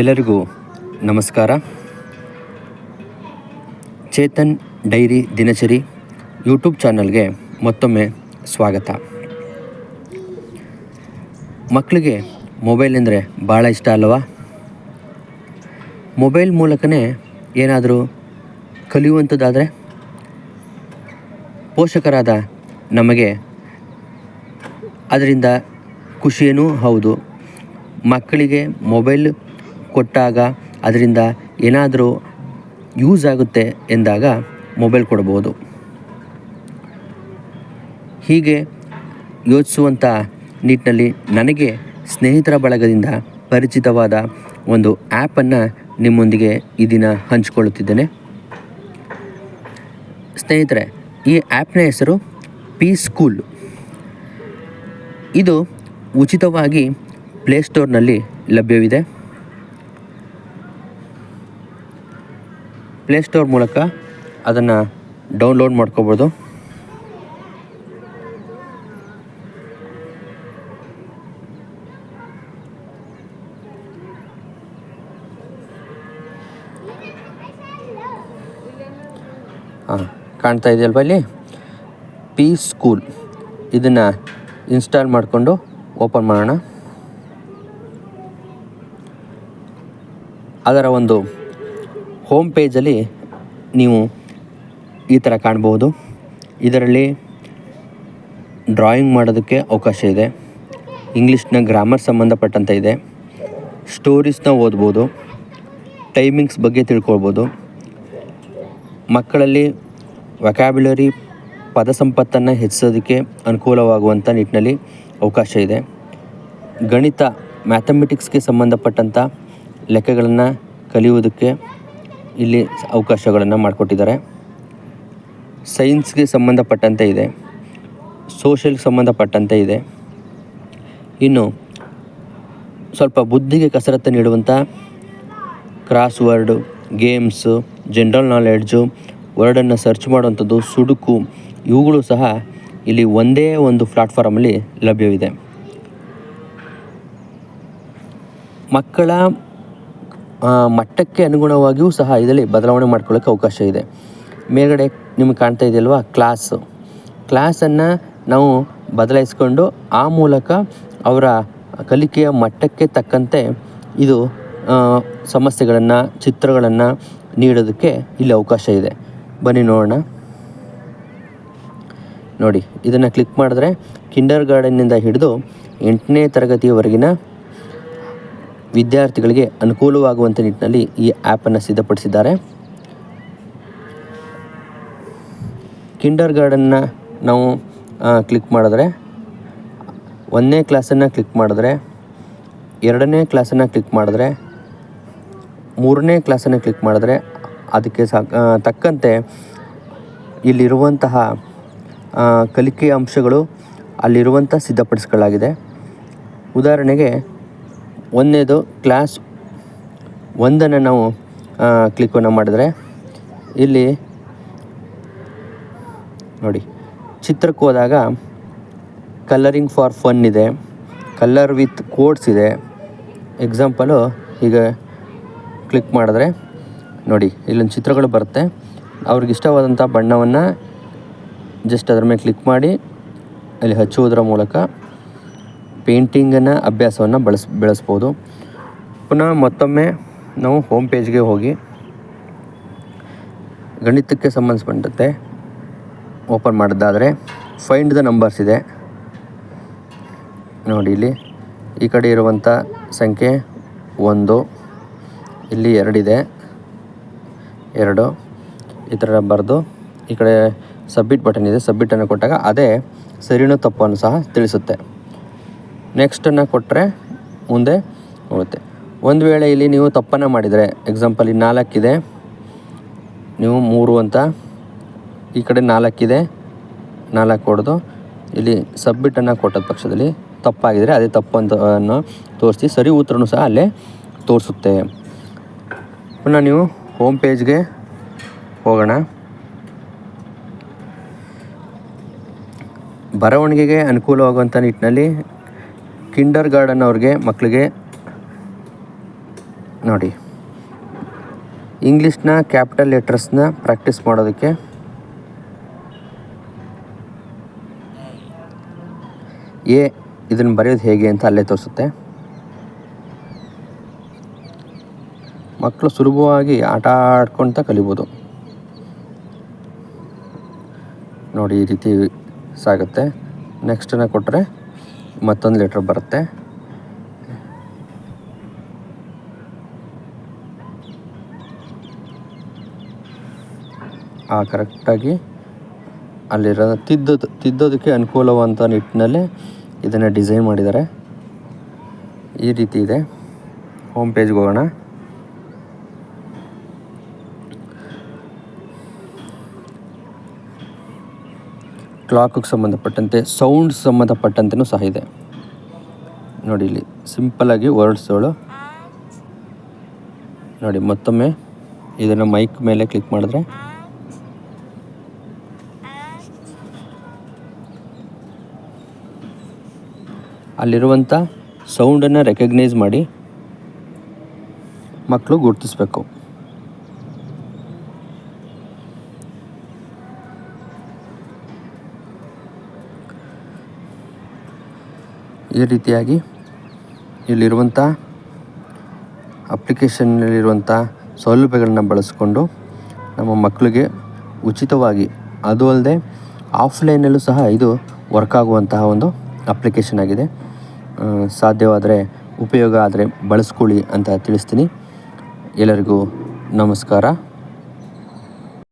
ಎಲ್ಲರಿಗೂ ನಮಸ್ಕಾರ. ಚೇತನ್ ಡೈರಿ ದಿನಚರಿ ಯೂಟ್ಯೂಬ್ ಚಾನಲ್ಗೆ ಮತ್ತೊಮ್ಮೆ ಸ್ವಾಗತ. ಮಕ್ಕಳಿಗೆ ಮೊಬೈಲ್ ಅಂದರೆ ಭಾಳ ಇಷ್ಟ ಅಲ್ವಾ? ಮೊಬೈಲ್ ಮೂಲಕನೇ ಏನಾದರೂ ಕಲಿಯುವಂಥದ್ದಾದರೆ ಪೋಷಕರಾದ ನಮಗೆ ಅದರಿಂದ ಖುಷಿಯೂ ಹೌದು. ಮಕ್ಕಳಿಗೆ ಮೊಬೈಲ್ ಕೊಟ್ಟಾಗ ಅದರಿಂದ ಏನಾದರೂ ಯೂಸ್ ಆಗುತ್ತೆ ಎಂದಾಗ ಮೊಬೈಲ್ ಕೊಡ್ಬೋದು. ಹೀಗೆ ಯೋಚಿಸುವಂಥ ನಿಟ್ಟಿನಲ್ಲಿ ನನಗೆ ಸ್ನೇಹಿತರ ಬಳಗದಿಂದ ಪರಿಚಿತವಾದ ಒಂದು ಆ್ಯಪನ್ನು ನಿಮ್ಮೊಂದಿಗೆ ಈ ದಿನ ಹಂಚಿಕೊಳ್ಳುತ್ತಿದ್ದೇನೆ. ಸ್ನೇಹಿತರೆ, ಈ ಆ್ಯಪ್ನ ಹೆಸರು ಪಿ ಸ್ಕೂಲ್. ಇದು ಉಚಿತವಾಗಿ ಪ್ಲೇಸ್ಟೋರ್ನಲ್ಲಿ ಲಭ್ಯವಿದೆ. ಪ್ಲೇಸ್ಟೋರ್ ಮೂಲಕ ಅದನ್ನು ಡೌನ್ಲೋಡ್ ಮಾಡ್ಕೋಬೋದು. ಹಾಂ ಕಾಣ್ತಾ ಇದೆಯಲ್ವ ಇಲ್ಲಿ? ಪಿ ಸ್ಕೂಲ್ ಇದನ್ನು ಇನ್ಸ್ಟಾಲ್ ಮಾಡಿಕೊಂಡು ಓಪನ್ ಮಾಡೋಣ. ಅದರ ಒಂದು ಹೋಮ್ ಪೇಜಲ್ಲಿ ನೀವು ಈ ಥರ ಕಾಣ್ಬೋದು ಇದರಲ್ಲಿ ಡ್ರಾಯಿಂಗ್ ಮಾಡೋದಕ್ಕೆ ಅವಕಾಶ ಇದೆ. ಇಂಗ್ಲೀಷ್ನ ಗ್ರಾಮರ್ ಸಂಬಂಧಪಟ್ಟಂತೆ ಇದೆ. ಸ್ಟೋರೀಸ್ನ ಓದ್ಬೋದು. ಟೈಮಿಂಗ್ಸ್ ಬಗ್ಗೆ ತಿಳ್ಕೊಳ್ಬೋದು. ಮಕ್ಕಳಲ್ಲಿ ವೊಕ್ಯಾಬ್ಯುಲರಿ ಪದ ಸಂಪತ್ತನ್ನು ಹೆಚ್ಚಿಸೋದಕ್ಕೆ ಅನುಕೂಲವಾಗುವಂಥ ನಿಟ್ಟಿನಲ್ಲಿ ಅವಕಾಶ ಇದೆ. ಗಣಿತ ಮ್ಯಾಥಮೆಟಿಕ್ಸ್ಗೆ ಸಂಬಂಧಪಟ್ಟಂಥ ಲೆಕ್ಕಗಳನ್ನು ಕಲಿಯುವುದಕ್ಕೆ ಇಲ್ಲಿ ಅವಕಾಶಗಳನ್ನು ಮಾಡಿಕೊಟ್ಟಿದ್ದಾರೆ. ಸೈನ್ಸ್ಗೆ ಸಂಬಂಧಪಟ್ಟಂತೆ ಇದೆ. ಸೋಷಲ್ಗೆ ಸಂಬಂಧಪಟ್ಟಂತೆ ಇದೆ. ಇನ್ನು ಸ್ವಲ್ಪ ಬುದ್ಧಿಗೆ ಕಸರತ್ತು ನೀಡುವಂಥ crossword games general knowledge ವರ್ಡನ್ನು ಸರ್ಚ್ ಮಾಡುವಂಥದ್ದು, ಸುಡುಕು, ಇವುಗಳು ಸಹ ಇಲ್ಲಿ ಒಂದೇ ಒಂದು ಪ್ಲಾಟ್ಫಾರ್ಮಲ್ಲಿ ಲಭ್ಯವಿದೆ. ಮಕ್ಕಳ ಮಟ್ಟಕ್ಕೆ ಅನುಗುಣವಾಗಿಯೂ ಸಹ ಇದರಲ್ಲಿ ಬದಲಾವಣೆ ಮಾಡ್ಕೊಳ್ಳೋಕ್ಕೆ ಅವಕಾಶ ಇದೆ. ಮೇಲ್ಗಡೆ ನಿಮಗೆ ಕಾಣ್ತಾ ಇದೆಯಲ್ವಾ? ಕ್ಲಾಸು. ಕ್ಲಾಸನ್ನು ನಾವು ಬದಲಾಯಿಸ್ಕೊಂಡು ಆ ಮೂಲಕ ಅವರ ಕಲಿಕೆಯ ಮಟ್ಟಕ್ಕೆ ತಕ್ಕಂತೆ ಇದು ಸಮಸ್ಯೆಗಳನ್ನು, ಚಿತ್ರಗಳನ್ನು ನೀಡೋದಕ್ಕೆ ಇಲ್ಲಿ ಅವಕಾಶ ಇದೆ. ಬನ್ನಿ ನೋಡೋಣ. ನೋಡಿ, ಇದನ್ನು ಕ್ಲಿಕ್ ಮಾಡಿದ್ರೆ ಕಿಂಡರ್ ಗಾರ್ಡನ್ನಿಂದ ಹಿಡಿದು ಎಂಟನೇ ತರಗತಿಯವರೆಗಿನ ವಿದ್ಯಾರ್ಥಿಗಳಿಗೆ ಅನುಕೂಲವಾಗುವಂಥ ನಿಟ್ಟಿನಲ್ಲಿ ಈ ಆ್ಯಪನ್ನು ಸಿದ್ಧಪಡಿಸಿದ್ದಾರೆ. ಕಿಂಡರ್ ಗಾರ್ಡನ್ನ ನಾವು ಕ್ಲಿಕ್ ಮಾಡಿದ್ರೆ, ಒಂದನೇ ಕ್ಲಾಸನ್ನು ಕ್ಲಿಕ್ ಮಾಡಿದ್ರೆ, ಎರಡನೇ ಕ್ಲಾಸನ್ನು ಕ್ಲಿಕ್ ಮಾಡಿದ್ರೆ, ಮೂರನೇ ಕ್ಲಾಸನ್ನು ಕ್ಲಿಕ್ ಮಾಡಿದ್ರೆ, ಅದಕ್ಕೆ ತಕ್ಕಂತೆ ಇಲ್ಲಿರುವಂತಹ ಕಲಿಕೆಯ ಅಂಶಗಳು ಅಲ್ಲಿರುವಂಥ ಸಿದ್ಧಪಡಿಸ್ಕೊಳ್ಳಾಗಿದೆ ಉದಾಹರಣೆಗೆ ಒಂದನೇದು ಕ್ಲಾಸ್ ಒಂದನ್ನು ನಾವು ಕ್ಲಿಕ್ಕನ್ನು ಮಾಡಿದ್ರೆ ಇಲ್ಲಿ ನೋಡಿ, ಚಿತ್ರಕ್ಕೆ ಹೋದಾಗ ಕಲರಿಂಗ್ ಫಾರ್ ಫನ್ ಇದೆ ಕಲ್ಲರ್ ವಿತ್ ಕೋಡ್ಸ್ ಇದೆ. ಎಕ್ಸಾಂಪಲು ಈಗ ಕ್ಲಿಕ್ ಮಾಡಿದ್ರೆ ನೋಡಿ, ಇಲ್ಲೊಂದು ಚಿತ್ರಗಳು ಬರುತ್ತೆ. ಅವ್ರಿಗೆ ಇಷ್ಟವಾದಂಥ ಬಣ್ಣವನ್ನು ಜಸ್ಟ್ ಅದರ ಮೇಲೆ ಕ್ಲಿಕ್ ಮಾಡಿ, ಅಲ್ಲಿ ಹಚ್ಚುವುದರ ಮೂಲಕ ಪೇಂಟಿಂಗನ್ನು ಅಭ್ಯಾಸವನ್ನು ಬಳಸ್, ಬೆಳೆಸ್ಬೋದು. ಪುನಃ ಮತ್ತೊಮ್ಮೆ ನಾವು ಹೋಮ್ ಪೇಜ್ಗೆ ಹೋಗಿ ಗಣಿತಕ್ಕೆ ಸಂಬಂಧಪಟ್ಟಂತೆ ಓಪನ್ ಮಾಡಿದ್ದಾದರೆ ಫೈಂಡ್ ದ ನಂಬರ್ಸ್ ಇದೆ. ನೋಡಿ ಇಲ್ಲಿ, ಈ ಕಡೆ ಇರುವಂಥ ಸಂಖ್ಯೆ ಒಂದು, ಇಲ್ಲಿ ಎರಡಿದೆ ಎರಡು, ಈ ಥರ ಬರೆದು ಈ ಕಡೆ ಸಬ್ಮಿಟ್ ಬಟನ್ ಇದೆ. ಸಬ್ಮಿಟನ್ನು ಕೊಟ್ಟಾಗ ಅದೇ ಸರಿನೋ ತಪ್ಪನ್ನು ಸಹ ತಿಳಿಸುತ್ತೆ. ನೆಕ್ಸ್ಟನ್ನು ಕೊಟ್ಟರೆ ಮುಂದೆ ಹೋಗುತ್ತೆ. ಒಂದು ವೇಳೆ ಇಲ್ಲಿ ನೀವು ತಪ್ಪನ್ನು ಮಾಡಿದರೆ ಎಕ್ಸಾಂಪಲ್ ಇಲ್ಲಿ ನಾಲ್ಕಿದೆ, ನೀವು ಮೂರು ಅಂತ, ಈ ಕಡೆ ನಾಲ್ಕಿದೆ, ನಾಲ್ಕು ಹೊಡೆದು, ಇಲ್ಲಿ ಸಬ್ಮಿಟನ್ನು ಕೊಟ್ಟದ ಪಕ್ಷದಲ್ಲಿ ತಪ್ಪಾಗಿದರೆ ಅದೇ ತಪ್ಪು ಅಂತ ತೋರಿಸಿ, ಸರಿ ಉತ್ತರನೂ ಸಹ ಅಲ್ಲೇ ತೋರಿಸುತ್ತೆ. ಪುನಃ ನೀವು ಹೋಮ್ ಪೇಜ್ಗೆ ಹೋಗೋಣ. ಬರವಣಿಗೆಗೆ ಅನುಕೂಲವಾಗುವಂಥ ನಿಟ್ಟಿನಲ್ಲಿ ಕಿಂಡರ್ ಗಾರ್ಡನ್ ಅವ್ರಿಗೆ ಮಕ್ಕಳಿಗೆ ನೋಡಿ. ಇಂಗ್ಲೀಷ್ನ ಕ್ಯಾಪಿಟಲ್ ಲೆಟರ್ಸ್ನ ಪ್ರಾಕ್ಟೀಸ್ ಮಾಡೋದಕ್ಕೆ ಎ ಇದನ್ನು ಬರೆಯೋದು ಹೇಗೆ ಅಂತ ಅಲ್ಲೇ ತೋರಿಸುತ್ತೆ. ಮಕ್ಕಳು ಸುಲಭವಾಗಿ ಆಟ ಆಡ್ಕೊಳ್ತಾ ಕಲಿಬೋದು. ನೋಡಿ ಈ ರೀತಿ ಸಾಗುತ್ತೆ. ನೆಕ್ಸ್ಟನ್ನು ಕೊಟ್ಟರೆ ಮತ್ತೊಂದು ಲೆಟ್ರ್ ಬರುತ್ತೆ. ಆ ಕರೆಕ್ಟಾಗಿ ಅಲ್ಲಿರೋ ತಿದ್ದೋದು, ತಿದ್ದೋದಕ್ಕೆ ಅನುಕೂಲವಂತ ನಿಟ್ಟಿನಲ್ಲಿ ಇದನ್ನು ಡಿಸೈನ್ ಮಾಡಿದ್ದಾರೆ. ಈ ರೀತಿ ಇದೆ. ಹೋಮ್ ಪೇಜ್ಗೆ ಹೋಗೋಣ. ಕ್ಲಾಕಿಗೆ ಸಂಬಂಧಪಟ್ಟಂತೆ ಸೌಂಡ್ ಸಂಬಂಧಪಟ್ಟಂತೆಯೂ ಸಹ ಇದೆ. ನೋಡಿ ಇಲ್ಲಿ ಸಿಂಪಲ್ಲಾಗಿ ವರ್ಡ್ಸ್ಗಳು ನೋಡಿ, ಮತ್ತೊಮ್ಮೆ ಇದನ್ನು ಮೈಕ್ ಮೇಲೆ ಕ್ಲಿಕ್ ಮಾಡಿದ್ರೆ. ಅಲ್ಲಿರುವಂಥ ಸೌಂಡನ್ನು ರೆಕಗ್ನೈಸ್ ಮಾಡಿ ಮಕ್ಕಳು ಗುರುತಿಸ್ಬೇಕು. ಈ ರೀತಿಯಾಗಿ ಇಲ್ಲಿರುವಂಥ ಅಪ್ಲಿಕೇಶನ್ನಲ್ಲಿರುವಂಥ ಸೌಲಭ್ಯಗಳನ್ನ ಬಳಸಿಕೊಂಡು ನಮ್ಮ ಮಕ್ಕಳಿಗೆ ಉಚಿತವಾಗಿ, ಅದು ಅಲ್ಲದೆ ಆಫ್ಲೈನಲ್ಲೂ ಸಹ ಇದು ವರ್ಕ್ ಆಗುವಂತಹ ಒಂದು ಅಪ್ಲಿಕೇಶನ್ ಆಗಿದೆ. ಸಾಧ್ಯವಾದರೆ ಉಪಯೋಗ ಆದರೆ ಬಳಸ್ಕೊಳ್ಳಿ ಅಂತ ತಿಳಿಸ್ತೀನಿ. ಎಲ್ಲರಿಗೂ ನಮಸ್ಕಾರ.